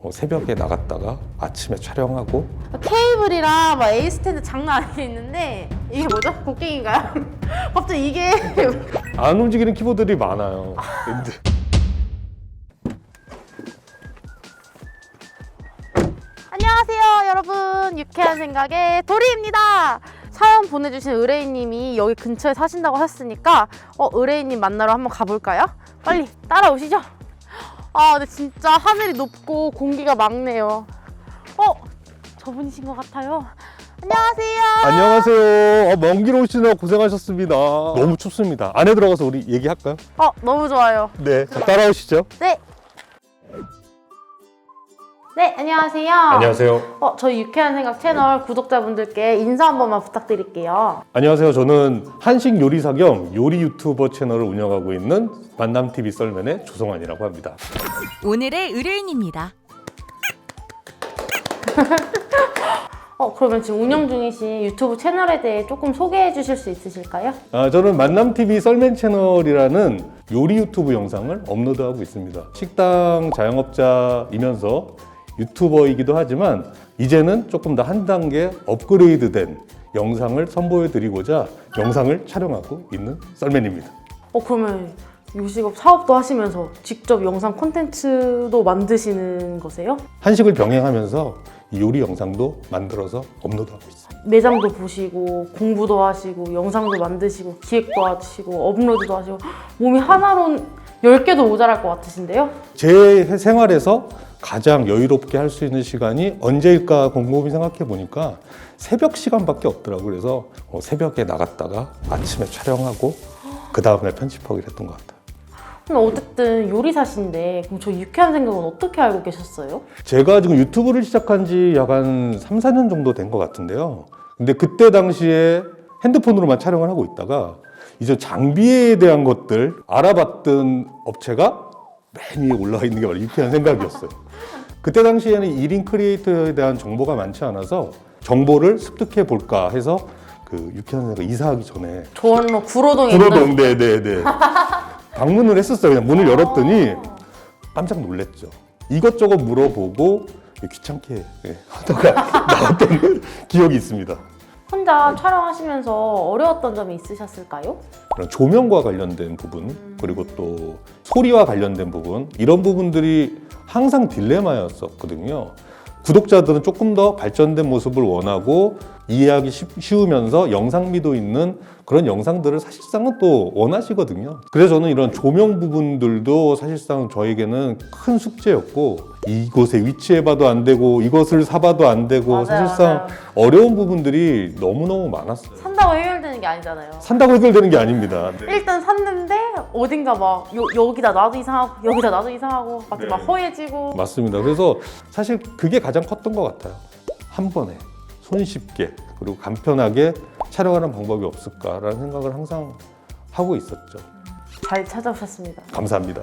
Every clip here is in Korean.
어, 새벽에 나갔다가 아침에 촬영하고 케이블이랑 막 스탠드 장난 아니겠는데 이게 뭐죠? 곡괭인가요? 갑자기 이게 안 움직이는 키보드들이 많아요. 근데 안녕하세요 여러분 유쾌한 생각의 도리입니다 사연 보내주신 의뢰인님이 여기 근처에 사신다고 하셨으니까 어 의뢰인님 만나러 한번 가볼까요? 빨리 따라오시죠 아 근데 진짜 하늘이 높고 공기가 맑네요 어 저분이신 것 같아요 안녕하세요 안녕하세요. 어, 먼길 오시느라 고생하셨습니다. 너무 춥습니다. 안에 들어가서 우리 얘기할까요? 어 너무 좋아요 네, 자, 따라오시죠. 네. 네, 안녕하세요. 안녕하세요. 어, 저희 유쾌한 생각 채널 구독자분들께 인사 한 번만 부탁드릴게요. 안녕하세요. 저는 한식 요리사 겸 요리 유튜버 채널을 운영하고 있는 만남 TV 썰맨의 조성환이라고 합니다. 오늘의 의뢰인입니다. 어, 그러면 지금 운영 중이신 유튜브 채널에 대해 조금 소개해 주실 수 있으실까요? 아, 저는 만남 TV 썰맨 채널이라는 요리 유튜브 영상을 업로드하고 있습니다. 식당 자영업자이면서 유튜버이기도 하지만 이제는 조금 더 한 단계 업그레이드된 영상을 선보여 드리고자 영상을 촬영하고 있는 썰맨입니다. 어, 그러면 요식업 사업도 하시면서 직접 영상 콘텐츠도 만드시는 거세요? 한식을 병행하면서 이 요리 영상도 만들어서 업로드하고 있습니다. 매장도 보시고 공부도 하시고 영상도 만드시고 기획도 하시고 업로드도 하시고 몸이 하나로 10개도 모자랄 것 같으신데요? 제 생활에서 가장 여유롭게 할 수 있는 시간이 언제일까 곰곰이 생각해 보니까 새벽 시간밖에 없더라고요. 그래서 어, 새벽에 나갔다가 아침에 촬영하고 그 다음에 편집하기로 했던 것 같아요. 근데 어쨌든 요리사신데 그럼 저 유쾌한 생각은 어떻게 알고 계셨어요? 제가 지금 유튜브를 시작한 지 약 한 3, 4년 정도 된 것 같은데요. 근데 그때 당시에 핸드폰으로만 촬영을 하고 있다가 이제 장비에 대한 것들 알아봤던 업체가 맨 위에 올라와 있는 게 바로 유쾌한 생각이었어요. 그때 당시에는 1인 크리에이터에 대한 정보가 많지 않아서 정보를 습득해 볼까 해서 그 유쾌한 생각 이사하기 전에 조원로 구로동에 있는 구로동 네네네 방문을 했었어요. 그냥 문을 열었더니 깜짝 놀랐죠. 이것저것 물어보고 귀찮게 예, 하다가 나왔던 기억이 있습니다. 혼자 촬영하시면서 어려웠던 점이 있으셨을까요? 그런 조명과 관련된 부분 그리고 또 소리와 관련된 부분 이런 부분들이 항상 딜레마였었거든요. 구독자들은 조금 더 발전된 모습을 원하고 이해하기 쉽- 쉬우면서 영상미도 있는 그런 영상들을 사실상은 또 원하시거든요. 그래서 저는 이런 조명 부분들도 사실상 저에게는 큰 숙제였고 이곳에 위치해봐도 안 되고 이것을 사봐도 안 되고 맞아요, 사실상 맞아요. 어려운 부분들이 너무너무 많았어요. 산다고 해 결되는 게 아니잖아요. 산다고 해결되는 게 아닙니다. 네. 일단 샀는데 어딘가 막 요, 여기다 놔도 이상하고 여기다 놔도 이상하고 마치 네. 막 허해지고 맞습니다. 그래서 사실 그게 가장 컸던 것 같아요. 한 번에 손쉽게 그리고 간편하게 촬영하는 방법이 없을까라는 생각을 항상 하고 있었죠. 잘 찾아오셨습니다. 감사합니다.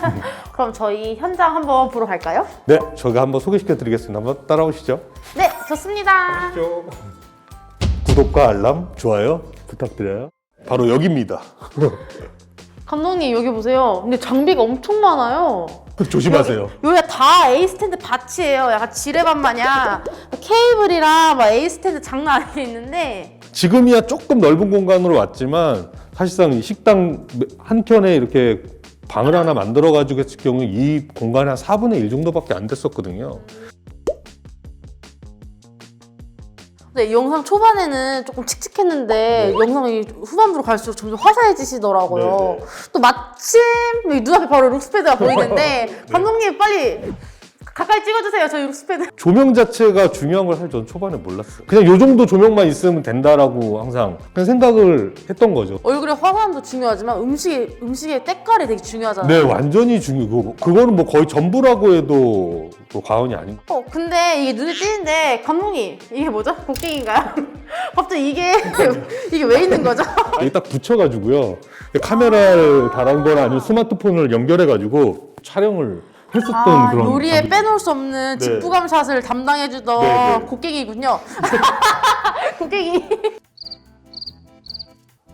그럼 저희 현장 한번 보러 갈까요? 네, 저가 한번 소개시켜 드리겠습니다. 한번 따라오시죠. 네, 좋습니다. 구독과 알람, 좋아요 부탁드려요. 바로 여기입니다. 감독님 여기 보세요. 근데 장비가 엄청 많아요. 조심하세요. 여기가 다 A 스탠드 밭이에요. 약간 지뢰밭 마냥 케이블이랑 막 A 스탠드 장난 아니겠는데 지금이야 조금 넓은 공간으로 왔지만 사실상 이 식당 한 켠에 이렇게 방을 하나 만들어 가지고 했을 경우 이 공간이 한 4분의 1 정도밖에 안 됐었거든요. 근데 영상 초반에는 조금 칙칙했는데 영상이 후반부로 갈수록 점점 화사해지시더라고요. 네, 또 마침 눈앞에 바로 룩스패드가 보이는데 감독님 빨리 가까이 찍어주세요. 저희 룩스패드. 조명 자체가 중요한 걸 사실 저는 초반에 몰랐어요. 그냥 요 정도 조명만 있으면 된다라고 항상 그냥 생각을 했던 거죠. 얼굴의 화사함도 중요하지만 음식의 음식의 때깔이 되게 중요하잖아요. 네, 완전히 중요고 그거는 뭐 거의 전부라고 해도 뭐 과언이 아닌 어 근데 이게 눈에 띄는데 감독님 이게 뭐죠? 곡괭인가요? 갑자기 이게 이게 왜 있는 거죠? 이게 딱 붙여가지고요. 카메라를 달은 거나 아니면 스마트폰을 연결해가지고 촬영을 했었던 아, 그런 요리에 장비. 빼놓을 수 없는 네. 직부감 샷을 담당해주던 네, 네. 곡괭이군요. 곡괭이.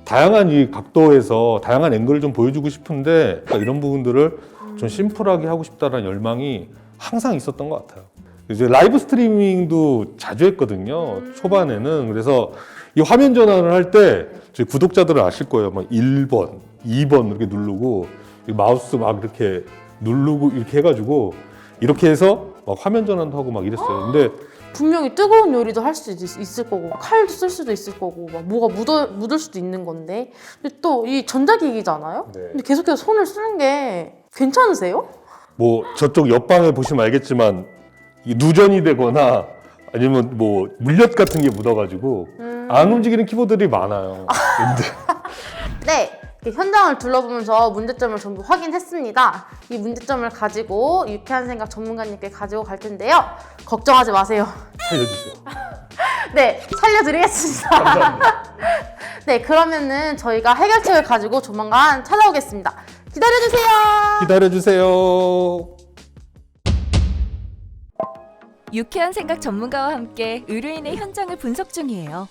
다양한 이 각도에서 다양한 앵글을 좀 보여주고 싶은데 그러니까 이런 부분들을 좀 심플하게 하고 싶다는 열망이 항상 있었던 것 같아요. 이제 라이브 스트리밍도 자주 했거든요. 초반에는 그래서 이 화면 전환을 할 때 저희 구독자들은 아실 거예요. 막 1번, 2번 이렇게 누르고 이 마우스 막 이렇게 누르고 이렇게 해가지고 이렇게 해서 막 화면 전환도 하고 막 이랬어요. 근데 분명히 뜨거운 요리도 할 수 있을 거고 칼도 쓸 수도 있을 거고 막 뭐가 묻어, 묻을 수도 있는 건데 근데 또 이 전자기기잖아요. 네. 근데 계속해서 손을 쓰는 게 괜찮으세요? 뭐 저쪽 옆방에 보시면 알겠지만 이 누전이 되거나 아니면 뭐 물엿 같은 게 묻어가지고 안 움직이는 키보드들이 많아요. 근데 네. 현장을 둘러보면서 문제점을 전부 확인했습니다. 이 문제점을 가지고 유쾌한 생각 전문가님께 가지고 갈 텐데요. 걱정하지 마세요. 살려주세요. 네, 살려드리겠습니다. 네, 그러면은 저희가 해결책을 가지고 조만간 찾아오겠습니다. 기다려주세요. 기다려주세요. 유쾌한 생각 전문가와 함께 의뢰인의 현장을 분석 중이에요.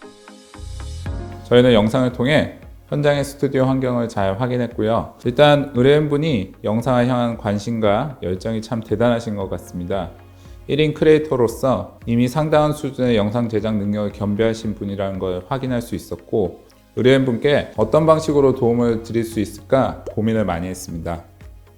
저희는 영상을 통해 현장의 스튜디오 환경을 잘 확인했고요. 일단 의뢰인분이 영상을 향한 관심과 열정이 참 대단하신 것 같습니다. 1인 크리에이터로서 이미 상당한 수준의 영상 제작 능력을 겸비하신 분이라는 걸 확인할 수 있었고 의뢰인분께 어떤 방식으로 도움을 드릴 수 있을까 고민을 많이 했습니다.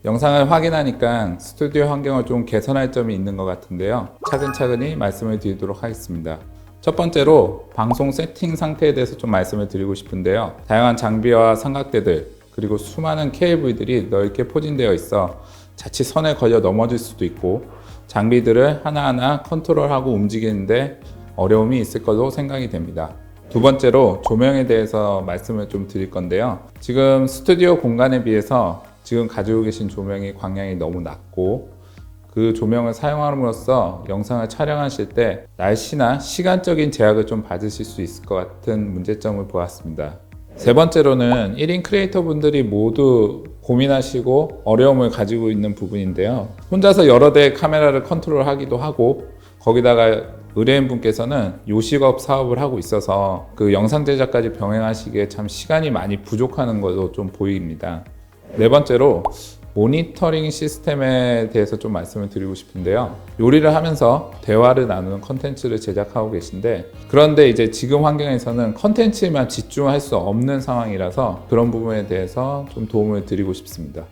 영상을 확인하니까 스튜디오 환경을 좀 개선할 점이 있는 것 같은데요. 차근차근히 말씀을 드리도록 하겠습니다. 첫 번째로 방송 세팅 상태에 대해서 좀 말씀을 드리고 싶은데요. 다양한 장비와 삼각대들 그리고 수많은 케이블들이 넓게 포진되어 있어 자칫 선에 걸려 넘어질 수도 있고 장비들을 하나하나 컨트롤하고 움직이는데 어려움이 있을 것으로 생각이 됩니다. 두 번째로 조명에 대해서 말씀을 좀 드릴 건데요. 지금 스튜디오 공간에 비해서 지금 가지고 계신 조명이 광량이 너무 낮고 그 조명을 사용함으로써 영상을 촬영하실 때 날씨나 시간적인 제약을 좀 받으실 수 있을 것 같은 문제점을 보았습니다. 세 번째로는 1인 크리에이터 분들이 모두 고민하시고 어려움을 가지고 있는 부분인데요. 혼자서 여러 대의 카메라를 컨트롤하기도 하고 거기다가 의뢰인 분께서는 요식업 사업을 하고 있어서 그 영상 제작까지 병행하시기에 참 시간이 많이 부족하는 것으로 좀 보입니다. 네 번째로 모니터링 시스템에 대해서 좀 말씀을 드리고 싶은데요. 요리를 하면서 대화를 나누는 컨텐츠를 제작하고 계신데 그런데 이제 지금 환경에서는 컨텐츠에만 집중할 수 없는 상황이라서 그런 부분에 대해서 좀 도움을 드리고 싶습니다.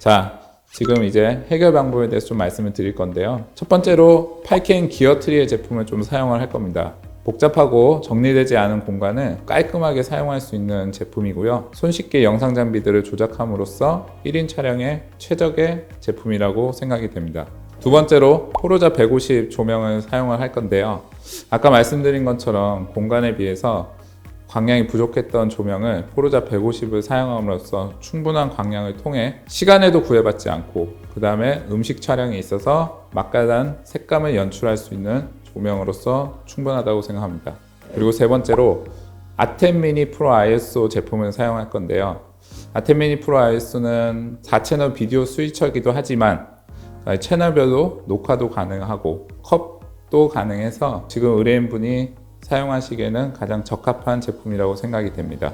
자, 지금 이제 해결 방법에 대해서 좀 말씀을 드릴 건데요. 첫 번째로 8K 기어 트리의 제품을 좀 사용을 할 겁니다. 복잡하고 정리되지 않은 공간을 깔끔하게 사용할 수 있는 제품이고요. 손쉽게 영상 장비들을 조작함으로써 1인 촬영에 최적의 제품이라고 생각이 됩니다. 두 번째로 포로자 150 조명을 사용을 할 건데요. 아까 말씀드린 것처럼 공간에 비해서 광량이 부족했던 조명을 포르자 150을 사용함으로써 충분한 광량을 통해 시간에도 구애받지 않고 그 다음에 음식 촬영에 있어서 맛깔난 색감을 연출할 수 있는 조명으로서 충분하다고 생각합니다. 그리고 세 번째로 아템 미니 프로 ISO 제품을 사용할 건데요. 아템 미니 프로 ISO는 4채널 비디오 스위처이기도 하지만 채널별로 녹화도 가능하고 컵도 가능해서 지금 의뢰인분이 사용하시기에는 가장 적합한 제품이라고 생각이 됩니다.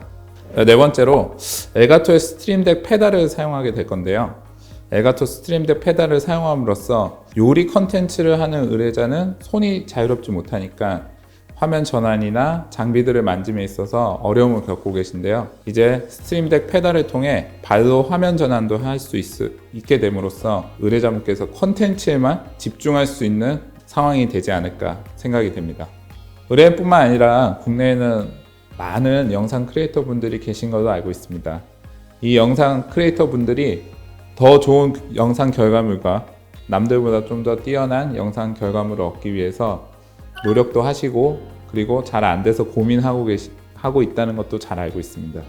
네 번째로 엘가토의 스트림덱 페달을 사용하게 될 건데요. 엘가토 스트림덱 페달을 사용함으로써 요리 컨텐츠를 하는 의뢰자는 손이 자유롭지 못하니까 화면 전환이나 장비들을 만짐에 있어서 어려움을 겪고 계신데요. 이제 스트림덱 페달을 통해 발로 화면 전환도 할 수 있게 됨으로써 의뢰자분께서 컨텐츠에만 집중할 수 있는 상황이 되지 않을까 생각이 됩니다. 의뢰인뿐만 아니라 국내에는 많은 영상 크리에이터 분들이 계신 걸로 알고 있습니다. 이 영상 크리에이터 분들이 더 좋은 영상 결과물과 남들보다 좀 더 뛰어난 영상 결과물을 얻기 위해서 노력도 하시고 그리고 잘 안 돼서 고민하고 계시, 하고 있다는 것도 잘 알고 있습니다.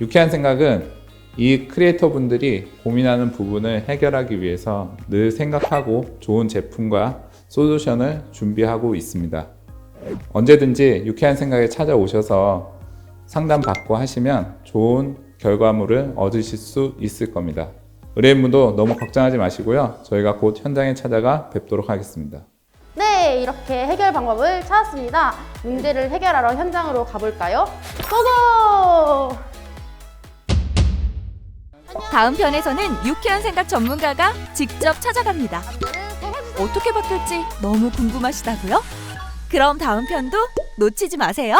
유쾌한 생각은 이 크리에이터 분들이 고민하는 부분을 해결하기 위해서 늘 생각하고 좋은 제품과 솔루션을 준비하고 있습니다. 언제든지 유쾌한 생각에 찾아오셔서 상담 받고 하시면 좋은 결과물을 얻으실 수 있을 겁니다. 의뢰인분도 너무 걱정하지 마시고요. 저희가 곧 현장에 찾아가 뵙도록 하겠습니다. 네, 이렇게 해결 방법을 찾았습니다. 문제를 해결하러 현장으로 가볼까요? 고고! 다음 편에서는 유쾌한 생각 전문가가 직접 찾아갑니다. 어떻게 바뀔지 너무 궁금하시다고요? 그럼 다음 편도 놓치지 마세요.